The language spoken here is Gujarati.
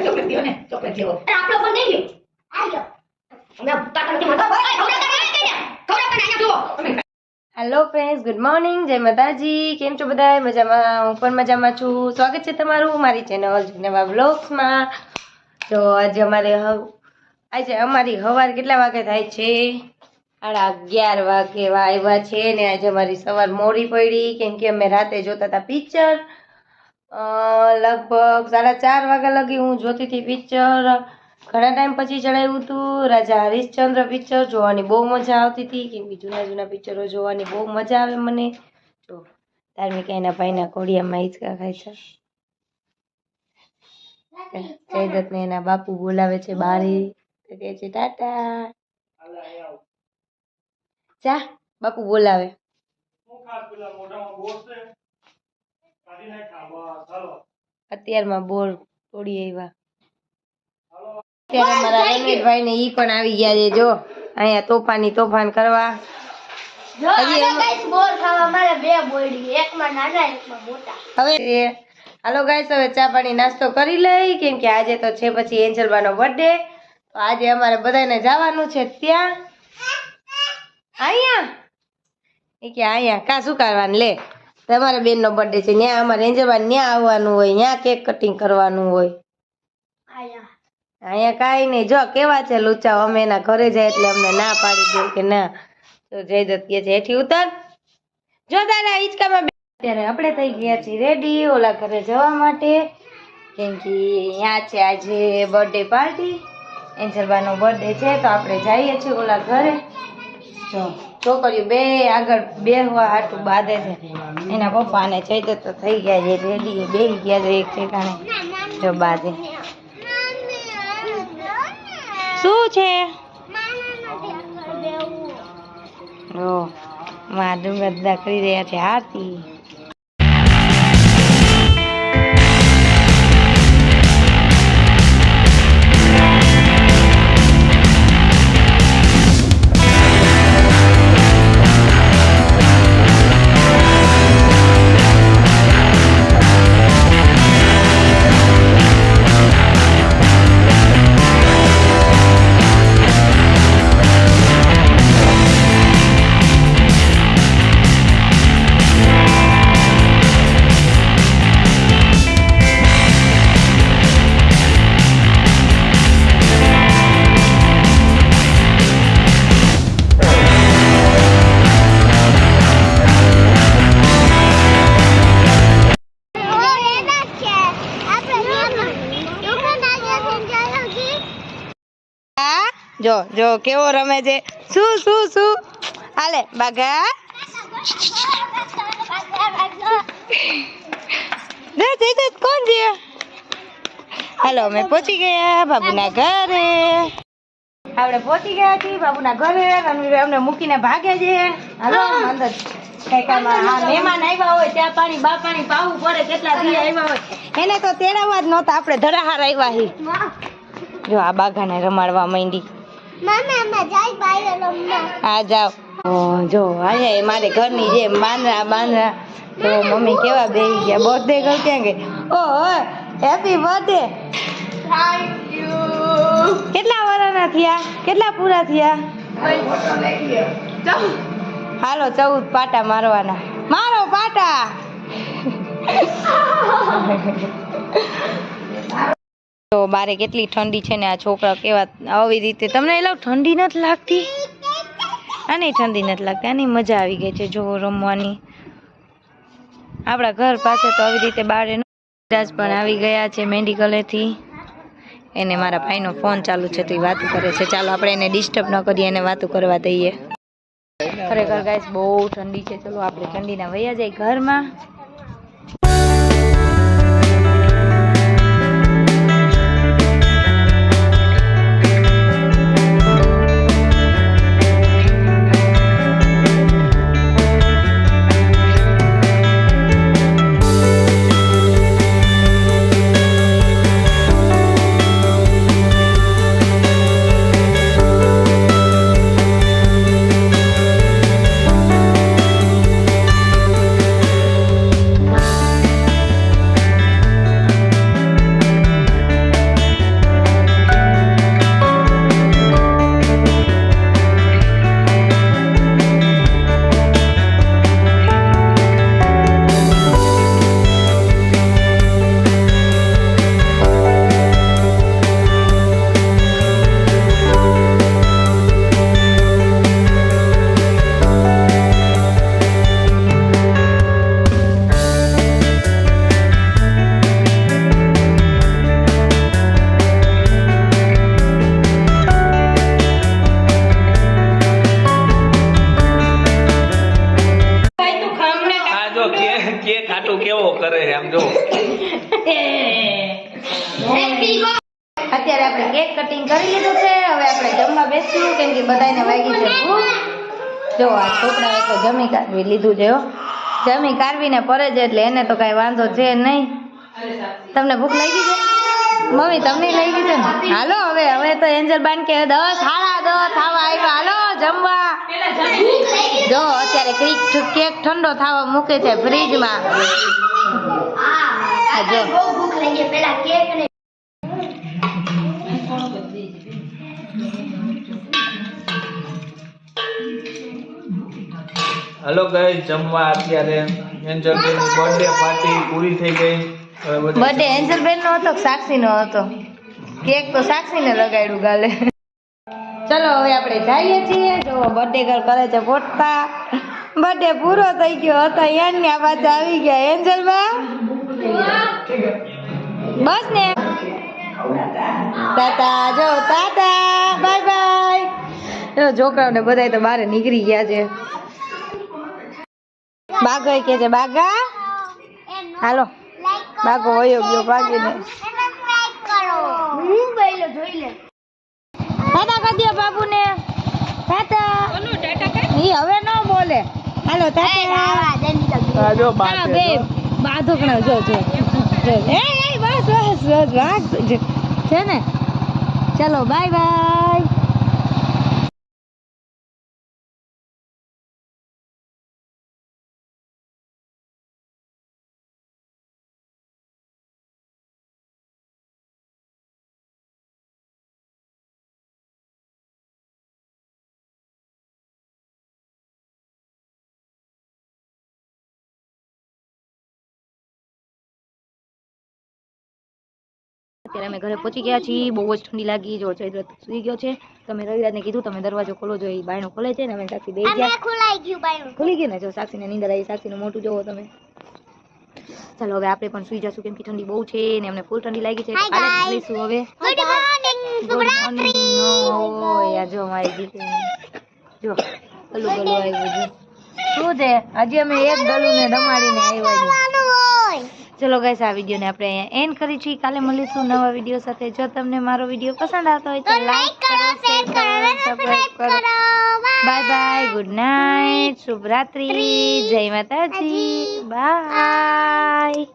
ચોકલેટ દીવો ને ચોકલેટ જેવો આપણો પણ દઈ હેલો ફ્રેન્ડ્સ ગુડ મોર્નિંગ જય માતાજી કેમ છો બધા મજામાં હું પણ મજામાં છું સ્વાગત છે તમારું મારી ચેનલ નવા બ્લોગ્સમાં તો આજે અમારે આજે અમારી સવાર કેટલા વાગે થાય છે? સાડા અગિયાર વાગે આવ્યા છે ને આજે અમારી સવાર મોડી પડી. કેમ કે અમે રાતે જોતા હતા પિક્ચર લગભગ સાડા ચાર વાગ્યા લગી હું જોતી હતી પિક્ચર ઘણા ટાઈમ પછી ચડાવ્યું હતું રાજા હરિશ્ચંદ્ર પિક્ચર જોવાની બહુ મજા આવતી હતી, કેમ કે જૂના જૂના પિક્ચરો જોવાની બહુ મજા આવે મને. જો, ધાર્મિક એના ભાઈના કોડિયામાં હિંચકા ખાય છે. જયદત્ત ને એના બાપુ બોલાવે છે બારી, તો કહે છે, ટાટા. જા, બાપુ બોલાવે. અત્યારમાં બોર તોડી આવ્યા. અત્યારે મારા રણવીરભાઈ ને ઈ પણ આવી ગયા છે જો. અહીંયા તોફાની તોફાન કરવા. હવે હાલો ગાઈસ હવે ચા પાણી નાસ્તો કરી લઈ કેમ કે આજે તો છે પછી એન્જલબાનો બર્થડે તો આજે અમારે બધાને જવાનું છે ત્યાં. અહીંયા? એ કે અહીંયા કા શું કરવાનું? લે તમારા બેનનો બર્થડે છે ત્યાં અમારે એન્જલબાન ત્યાં આવવાનું હોય ત્યાં કેક કટિંગ કરવાનું હોય. આયા. અહીંયા કાંઈ નહીં. જો, કેવા છે લુચાઓ? અમે એના ઘરે જાય એટલે અમને ના પાડી દે કે ના. તો જય દત્ત કહે છે, હેઠી ઉતર. જો તારા હિંચકામાં બે- અત્યારે આપણે થઈ ગયા છીએ રેડી ઓલા ઘરે જવા માટે. કેમ કે અહીંયા છે આજે બર્થડે પાર્ટી એન્જલબાનો બર્થડે છે, તો આપણે જઈએ છીએ ઓલા ઘરે. જો, છોકરીઓ બે આગળ બેહવા હાટું બાંધે છે. એના પપ્પા અને જયદત્ત તો થઈ ગયા છે રેડી બે ગયા છે એક ઠેકાણે. જો બાંધે. શું છે? ઓ માં ડુંગર બધા કરી રહ્યા છે હાથી. જો જો કેવો રમે છે? શું શું શું હાલે બાઘા. કોણ છે? હાલો અમે પહોંચી ગયા બાબુના ઘરે. આપણે પહોંચી ગયા છીએ બાબુના ઘરે. રણવીર અમને મૂકીને ભાગે છે. હાલો અંદર મહેમાન આવ્યા હોય ત્યાં પાણી બા પાણી પાવું પડે કેટલા દી આવ્યા હોય. એને તો તેડાવવા જ નહોતા આપણે ધરાહાર આવ્યા હી જો આ બાઘાને રમાડવા માંડી. હા જાઓ. જો અહીંયા મારે ઘરની જે બાંદરા બાંદરા તો મમ્મી કેવા બેહી ગયા? બર્થડે કર ક્યાં ગઈ? ઓ હેપી બર્થડે કેટલા વર્ષના થયા? કેટલા પૂરા થયા? હાલો ચૌદ પાટા મારવાના. મારો પાટા! બારે કેટલી ઠંડી છે ને આ છોકરા કેવા આવી રીતે. તમને એ ઠંડી નથી લાગતી? આની ઠંડી નથી લાગતી, આની મજા આવી ગઈ છે જો રમવાની. આપણા ઘર પાસે તો આવી રીતે બારે રાજ પણ આવી ગયા છે મેડિકલેથી એને મારા ભાઈનો ફોન ચાલુ છે તો એ વાતો કરે છે. ચાલો આપણે એને ડિસ્ટર્બ ન કરીએ, એને વાતું કરવા દઈએ. ખરેખર ગાઈસ બહુ ઠંડી છે. ચલો આપણે ઠંડીના વૈયા જાય ઘરમાં. કેવો કરે એમ જો. અત્યારે આપણે કેક કટિંગ કરી લીધું છે. હવે આપણે જમવા બેસીશું, કેમ કે બધાને વાગી છે જો, આ છોકરા એક જમી કાઢવી લીધું છે જમી કાઢવીને પરે છે, એટલે એને તો કાંઈ વાંધો છે નહીં. તમને ભૂખ લાગી છે? મમ્મી, તમને લાગી છે ને? હાલો, હવે હવે તો એન્જલ બાન કે દસ હાડા દસ થાવા આવ્યા હાલો. જમવા. જો અત્યારે કેક કેક ઠંડો થવા મૂકે છે ફ્રીજમાં. આ જો. બહુ ભૂખ લાગી પેલા કેક ને હલો ગાઈસ જમવા અત્યારે એન્જલબેનની બર્થડે પાર્ટી પૂરી થઈ ગઈ. બર્થડે એન્જલ બેન નો હતો સાક્ષી નો હતો? કેક તો સાક્ષી ને લગાડ્યું ગાલે. ચલો હવે આપણે જઈએ છીએ. જો બર્થડે ગર્લ કરે છે પોટતા બર્થડે પૂરો થઈ ગયો હતો. આ પાછા આવી ગયા. એન્જલ બા? બસ ને. તાતા જો તાતા. બાય બાય એનો છોકરાઓને બધાય તો બહાર નીકળી ગયા છે. બાગો કે છે બાગા. હાલો. બાગો વયો ગયો ભાગીને. હું જોઈ લે. ટાટા કરી દો બાબુને ટાટા ઈ હવે ન બોલે. હાલો ટાટા આ જો બાટે બે. બાધોકણા જો જો. એ એ બસ બસ બસ વાગ છે છે ને? ચલો બાય બાય. અત્યારે અમે ઘરે પહોંચી ગયા છીએ. બહુ જ ઠંડી લાગી જો ચૈત્ર સુઈ ગયો છે. તમે રવિરાજને કીધું? તમે દરવાજો ખોલો જો એ બાયણું ખોલે છે ને અમે સાક્ષી બે ગયા. ખોલાઈ ગયું બાયું ખુલી ગયું ને? જો સાક્ષીને નીંદર આવી સાક્ષીનું મોટું જોવો તમે. ચાલો હવે આપણે પણ સુઈ જશું કેમ કે ઠંડી બહુ છે ને અમને ફૂલ ઠંડી લાગી છે. લઈશું હવે. જો મારી દીકરી જો ગલું ગલું આવ્યું છે શું છે? આજે અમે એક ગલું ને રમાડીને આવ્યા છીએ. ચલો ગાઈસ આ વિડીયોને આપણે અહીંયા એન્ડ કરી છીએ. કાલે મળીશું નવા વીડિયો સાથે. જો તમને મારો વીડિયો પસંદ આવતો હોય તો લાઈક કરો શેર કરો સબસ્ક્રાઇબ કરો. બાય બાય ગુડ નાઇટ શુભ રાત્રિ. જય માતાજી. બાય